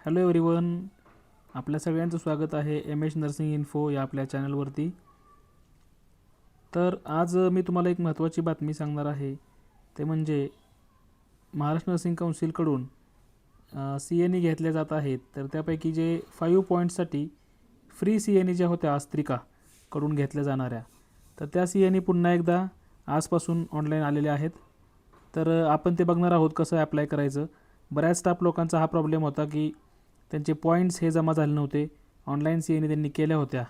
Hello everyone आपल्या सगळ्यांचं स्वागत आहे एम एच नर्सिंग इन्फो या आपल्या चॅनलवरती तर आज मी तुम्हाला एक महत्त्वाची बातमी सांगणार आहे. ते म्हणजे महाराष्ट्र नर्सिंग काउन्सिलकडून सी एन ई घेतल्या जात आहेत. तर त्यापैकी जे फाईव्ह पॉईंटसाठी फ्री सी एन ई ज्या होत्या आस्त्रिकाकडून घेतल्या जाणाऱ्या तर त्या सी एन ई पुन्हा एकदा आजपासून ऑनलाईन आलेल्या आहेत. तर आपण ते बघणार आहोत कसं ॲप्लाय करायचं. बऱ्याच स्टाफ लोकांचा हा प्रॉब्लेम होता की त्यांचे पॉईंट्स हे जमा झाले नव्हते. ऑनलाईन सी एने त्यांनी केल्या होत्या.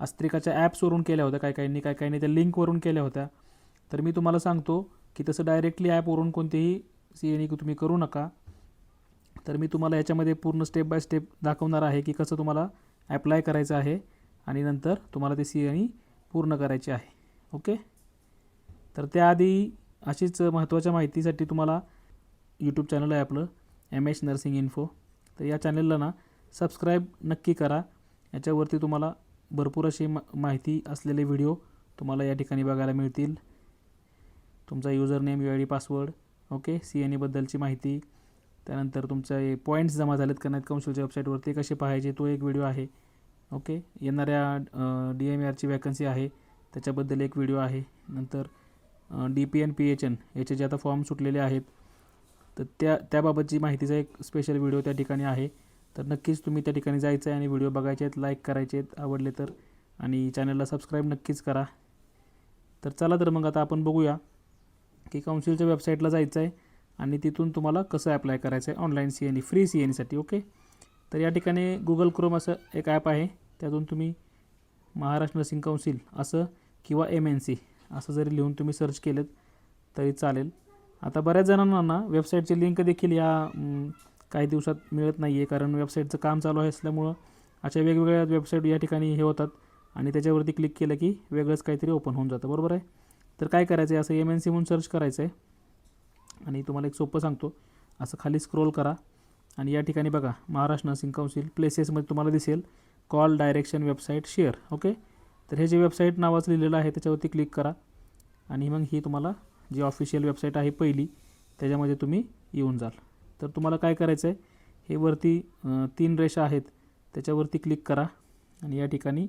अस्त्रिकाच्या ॲप्सवरून केल्या होत्या काय काहींनी. काय काहींनी त्या लिंकवरून केल्या होत्या. तर मी तुम्हाला सांगतो की तसं डायरेक्टली ॲपवरून कोणतीही सी एन ई तुम्ही करू नका. तर मी तुम्हाला याच्यामध्ये पूर्ण स्टेप बाय स्टेप दाखवणार आहे की कसं तुम्हाला ॲप्लाय करायचं आहे आणि नंतर तुम्हाला ते सी एन ई पूर्ण करायची आहे. ओके तर त्याआधी अशीच महत्त्वाच्या माहितीसाठी तुम्हाला यूट्यूब चॅनल आहे आपलं. एम एच नर्सिंग इन्फो तर या चॅनलला ना सबस्क्राईब नक्की करा. याच्यावरती तुम्हाला भरपूर अशी मा माहिती असलेले व्हिडिओ तुम्हाला या ठिकाणी बघायला मिळतील. तुमचा user name U I D password okay C N ईबद्दलची माहिती. त्यानंतर तुमचे पॉईंट्स जमा झालेत का नाहीत काउन्सिलच्या वेबसाईटवरती कसे पाहायचे तो एक व्हिडिओ आहे ओके येणाऱ्या डी एम आरची वॅकन्सी आहे. त्याच्याबद्दल एक व्हिडिओ आहे. नंतर D P N P H N याचे जे आता फॉर्म सुटलेले आहेत तर त्या त्याबाबतची माहितीचा एक स्पेशल व्हिडिओ त्या ठिकाणी आहे. तर नक्कीच तुम्ही त्या ठिकाणी जायचं आहे आणि व्हिडिओ बघायचे आहेत लाईक करायचे आहेत आवडले तर. आणि चॅनलला सबस्क्राईब नक्कीच करा. तर चला तर मग आता आपण बघूया की काउन्सिलच्या वेबसाईटला जायचं आहे आणि तिथून तुम्हाला कसं ॲप्लाय करायचं आहे online C N E free C N ईसाठी okay तर या ठिकाणी गुगल क्रोम असं एक ॲप आहे. त्यातून तुम्ही महाराष्ट्र नर्सिंग काउन्सिल असं किंवा एम एन सी असं जरी लिहून तुम्ही सर्च केलं तरी चालेल. आता बऱ्याच जणांना ना वेबसाईटची लिंक देखील या काही दिवसात मिळत नाही आहे कारण वेबसाईटचं काम चालू आहे असल्यामुळं अशा वेगवेगळ्या वेबसाईट या ठिकाणी हे होतात. आणि त्याच्यावरती क्लिक केलं की वेगळंच काहीतरी ओपन होऊन जातं. बरोबर आहे? तर काय करायचं आहे असं एम एन सी म्हणून सर्च करायचं आहे आणि तुम्हाला एक सोपं सांगतो. असं खाली स्क्रोल करा. आणि या ठिकाणी बघा महाराष्ट्र नर्सिंग काउन्सिल प्लेसेसमध्ये तुम्हाला दिसेल call direction website share okay तर हे जे वेबसाईट नावाचं लिहिलेलं आहे त्याच्यावरती क्लिक करा. आणि मग ही तुम्हाला जी ऑफिशियल वेबसाईट आहे पहिली त्याच्यामध्ये तुम्ही येऊन जाल. तर तुम्हाला काय करायचं आहे हे वरती तीन रेषा आहेत त्याच्यावरती क्लिक करा आणि या ठिकाणी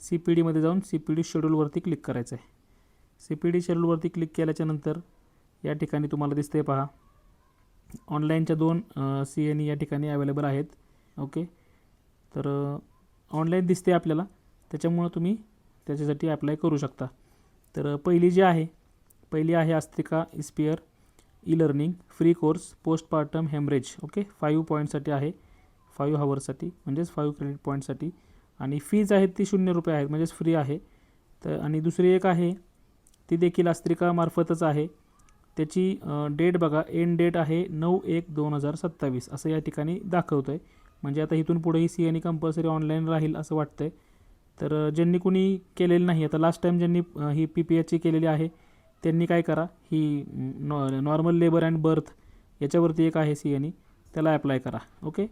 सी पी डीमध्ये जाऊन सी पी डी शेड्यूलवरती क्लिक करायचं आहे सी पी डी शेड्यूलवरती क्लिक केल्याच्यानंतर या ठिकाणी तुम्हाला दिसते पहा ऑनलाईनच्या दोन सी एन या ठिकाणी अवेलेबल आहेत. ओके तर ऑनलाईन दिसते आपल्याला त्याच्यामुळं तुम्ही त्याच्यासाठी अप्लाय करू शकता. तर पहिली जी आहे पहिली आहे अस्त्रिका इस्पियर e learning free course postpartum haemorrhage okay? Five पॉईंटसाठी आहे. फाईव्ह हवर्ससाठी म्हणजेच फाईव्ह क्रेडिट पॉईंटसाठी. आणि फीज आहेत ती शून्य रुपये आहेत म्हणजेच फ्री आहे. तर आणि दुसरी एक आहे ती देखील अस्त्रिकामार्फतच आहे. त्याची डेट बघा एंड डेट आहे नऊ एक दोन हजार सत्तावीस. असं या ठिकाणी दाखवतं आहे म्हणजे आता इथून पुढे ही C N E compulsory online राहील असं वाटतं आहे तर ज्यांनी कुणी केलेलं नाही आता लास्ट टाईम ज्यांनी ही पी पी एचची केलेली आहे त्यांनी काय करा ही नॉ नॉर्मल लेबर अँड बर्थ याच्यावरती एक आहे सी एन त्याला ॲप्लाय करा ओके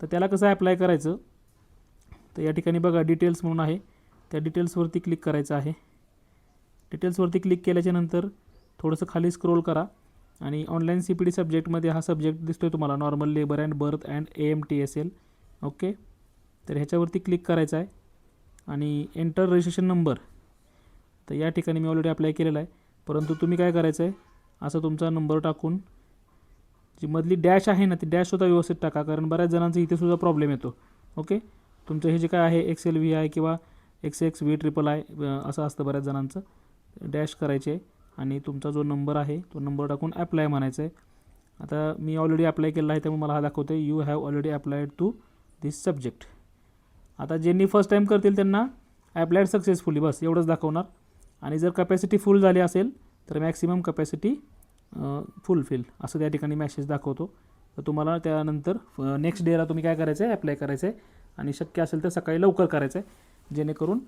तर त्याला कसं ॲप्लाय करायचं? तर या ठिकाणी बघा डिटेल्स म्हणून आहे. त्या डिटेल्सवरती क्लिक करायचं आहे. डिटेल्सवरती क्लिक केल्याच्यानंतर थोडंसं खाली स्क्रोल करा आणि ऑनलाईन सी पी डी सब्जेक्टमध्ये हा सब्जेक्ट दिसतो आहे तुम्हाला normal labour and birth and A M T S L okay तर ह्याच्यावरती क्लिक करायचं आहे. आणि एंटर रजिस्ट्रेशन नंबर तर या ठिकाणी मी ऑलरेडी अप्लाय केलेला आहे. परंतु तुम्ही काय करायचं आहे असं तुमचा नंबर टाकून जी मधली डॅश आहे ना ती डॅशसुद्धा व्यवस्थित टाका. कारण बऱ्याच जणांचा इथेसुद्धा प्रॉब्लेम येतो. ओके तुमचं हे जे काय आहे एक्स एल व्ही आहे किंवा X X V triple I असं असतं बऱ्याच जणांचं. डॅश करायचे आहे आणि तुमचा जो नंबर आहे तो नंबर टाकून ॲप्लाय म्हणायचं आहे आता मी ऑलरेडी अप्लाय केला आहे त्यामुळे मला हा दाखवतो आहे you have already applied to this subject आता ज्यांनी फर्स्ट टाईम करतील त्यांना ॲप्लायड सक्सेसफुली बस एवढंच दाखवणार. आणि जर कपॅसिटी फुल झाली असेल तर मॅक्सिमम कपॅसिटी फुलफिल असं त्या ठिकाणी मॅसेज दाखवतो. तर तुम्हाला त्यानंतर नेक्स्ट डेला तुम्ही काय करायचं आहे ॲप्लाय करायचं आहे आणि शक्य असेल तर सकाळी लवकर करायचं आहे जेणेकरून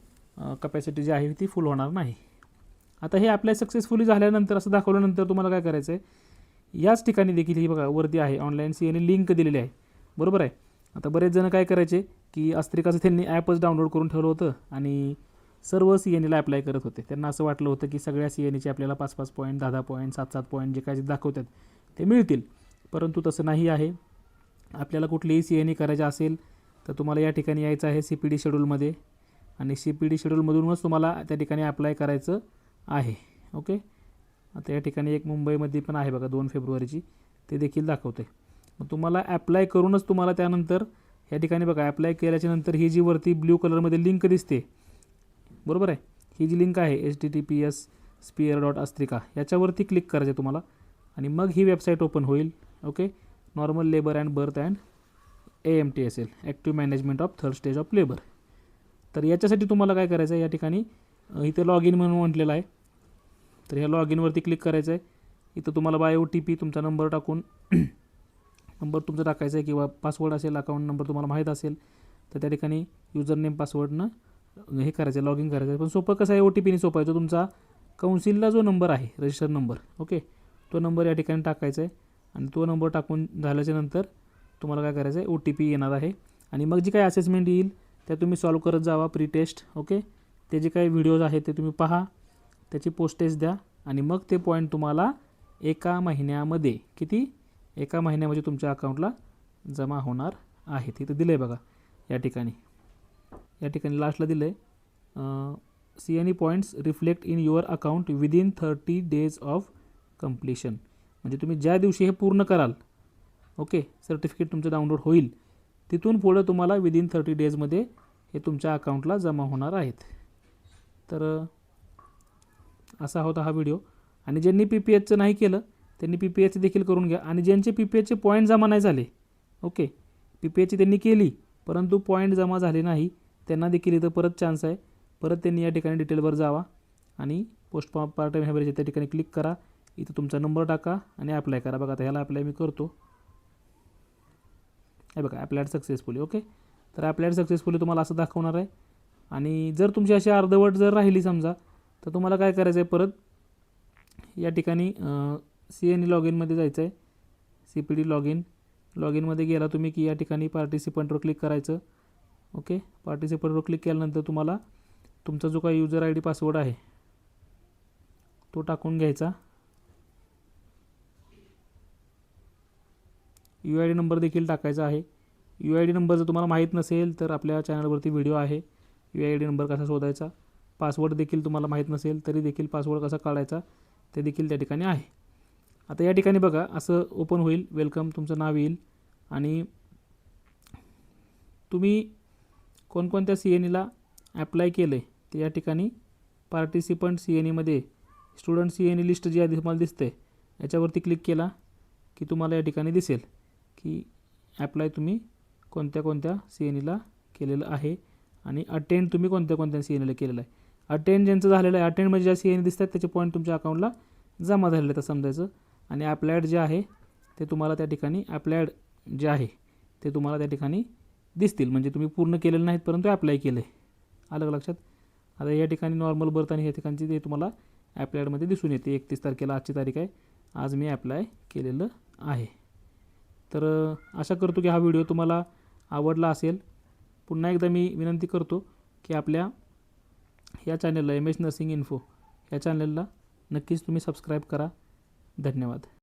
कपॅसिटी जी आहे ती फुल होणार नाही. आता हे अप्लाय सक्सेसफुली झाल्यानंतर असं दाखवल्यानंतर तुम्हाला काय करायचं आहे याच ठिकाणी देखील ही बघा वरती आहे ऑनलाईन सी एने लिंक दिलेली आहे. बरोबर आहे? आता बरेच जण काय करायचे की अस्त्रिकाचं त्यांनी ॲपच डाउनलोड करून ठेवलं होतं. आणि सर्व सी एन ईला अप्लाय करत होते. त्यांना असं वाटलं होतं की सगळ्या सी एन ईचे आपल्याला पाच पाच पॉईंट दहा दहा पॉईंट सात सात पॉईंट जे काय जे दाखवतात ते मिळतील. परंतु तसं नाही आहे. आपल्याला कुठलीही सी एन ई करायची असेल तर तुम्हाला या ठिकाणी यायचं आहे सी पी डी शेड्यूलमध्ये आणि सी पी डी शेड्यूलमधूनच तुम्हाला त्या ठिकाणी अप्लाय करायचं आहे. ओके आता या ठिकाणी एक मुंबईमध्ये पण आहे बघा दोन फेब्रुवारीची. ते देखील दाखवते मग तुम्हाला ॲप्लाय करूनच तुम्हाला त्यानंतर या ठिकाणी बघा ॲप्लाय केल्याच्यानंतर ही जी वरती ब्ल्यू कलरमध्ये लिंक दिसते बरोबर आहे? ही जी लिंक आहे H T T P S sphere dot अस्त्रिका याच्यावरती क्लिक करायचं आहे तुम्हाला. आणि मग ही वेबसाईट ओपन होईल okay normal labour and birth and A M T S L active management of third stage of labour तर याच्यासाठी तुम्हाला काय करायचं आहे या ठिकाणी इथे लॉग इन म्हणून म्हटलेलं आहे. तर ह्या लॉग इनवरती क्लिक करायचं आहे इथं तुम्हाला बाय ओ टी पी तुमचा नंबर टाकून नंबर तुमचा टाकायचा आहे किंवा पासवर्ड असेल अकाउंट नंबर तुम्हाला माहीत असेल तर त्या ठिकाणी युजर नेम पासवर्डनं हे करायचं आहे लॉग इन करायचं. आहे पण सोपं कसं आहे ओ टी पीने सोपं आहे. तुमचा काउन्सिलला जो नंबर आहे रजिस्टर नंबर ओके तो नंबर या ठिकाणी टाकायचा आहे. आणि तो नंबर टाकून झाल्याच्यानंतर तुम्हाला काय करायचं आहे ओ टी पी येणार आहे. आणि मग जी काही असेसमेंट येईल त्या तुम्ही सॉल्व करत जावा प्री टेस्ट ओके ते जे काही व्हिडिओज आहेत ते तुम्ही पहा. त्याची पोस्टेज द्या. आणि मग ते पॉईंट तुम्हाला एका महिन्यामध्ये किती? एका महिन्यामध्ये तुमच्या अकाउंटला जमा होणार आहे. तिथं दिलं आहे बघा या ठिकाणी. या ठिकाणी लास्टला दिलं आहे C N E points reflect in your account within thirty days of completion म्हणजे तुम्ही ज्या दिवशी हे पूर्ण कराल ओके सर्टिफिकेट तुमचं डाउनलोड होईल तिथून पुढं तुम्हाला विदिन थर्टी डेजमध्ये हे तुमच्या अकाउंटला जमा होणार आहेत. तर असा होता हा व्हिडिओ आणि ज्यांनी पी पी एचचं नाही केलं त्यांनी पी पी एच देखील करून घ्या. आणि ज्यांचे पी पी एचचे पॉईंट जमा नाही झाले ओके पी पी एचची त्यांनी केली परंतु पॉईंट जमा झाले नाही त्यांना देखील इथं परत चान्स आहे. परत त्यांनी या ठिकाणी डिटेलवर जावा आणि पोस्ट पा पार्ट टाईम हॅबरेज त्या ठिकाणी क्लिक करा. इथं तुमचा नंबर टाका आणि अप्लाय करा. बघा आता ह्याला अप्लाय मी करतो. हे बघा अप्लायड सक्सेसफुली ओके तर अप्लायड सक्सेसफुली तुम्हाला असं दाखवणार आहे. आणि जर तुमची अशी अर्धवट जर राहिली समजा तर तुम्हाला काय करायचं आहे परत? या ठिकाणी सी एन लॉग इनमध्ये जायचं आहे C P D log in log इनमध्ये गेला तुम्ही की या ठिकाणी पार्टिसिपंटवर क्लिक करायचं. ओके? पार्टिसिपंटवर क्लिक केल्यानंतर तुम्हाला तुमचा जो काही युजर आय डी पासवर्ड आहे तो टाकून घ्यायचा. यू आय डी नंबर देखील टाकायचा आहे. यू आय डी नंबर जर तुम्हाला माहीत नसेल तर आपल्या चॅनलवरती व्हिडिओ आहे. यू आय डी नंबर कसा शोधायचा? पासवर्ड देखील तुम्हाला माहीत नसेल तरी देखील पासवर्ड कसा काढायचा? ते देखील त्या ठिकाणी आहे. आता या ठिकाणी बघा असं ओपन होईल. वेलकम तुमचं नाव येईल. आणि तुम्ही कोणकोणत्या सी एन ईला ॲप्लाय केलं आहे ते या ठिकाणी participant C N ईमध्ये student C N E list जी आधी तुम्हाला दिसते याच्यावरती क्लिक केला की तुम्हाला या ठिकाणी दिसेल की ॲप्लाय तुम्ही कोणत्या कोणत्या सी एन ईला केलेलं आहे आणि अटेंड तुम्ही कोणत्या कोणत्या सी एन ईला केलेलं आहे. अटेंड ज्यांचं झालेलं आहे अटेंड म्हणजे ज्या सी एन ई दिसतात त्याचे पॉईंट तुमच्या अकाउंटला जमा झालेले तर समजायचं. आणि ॲप्लायड जे आहे ते तुम्हाला त्या ठिकाणी ॲप्लायड जे आहे ते तुम्हाला त्या ठिकाणी दिसतील. म्हणजे तुम्ही पूर्ण केलेलं नाहीत परंतु अप्लाय केलं. आहे आलं लक्षात? आता या ठिकाणी नॉर्मल बर्थ आणि ह्या ठिकाणची ते तुम्हाला ॲप्लायडमध्ये दिसून येते. एकतीस तारखेला आजची तारीख आहे. आज मी ॲप्लाय केलेलं आहे. तर आशा करतो की हा व्हिडिओ तुम्हाला आवडला असेल. पुन्हा एकदा मी विनंती करतो की आपल्या या चॅनलला एम एस नर्सिंग इन्फो या चॅनलला नक्कीच तुम्ही सबस्क्राईब करा. धन्यवाद.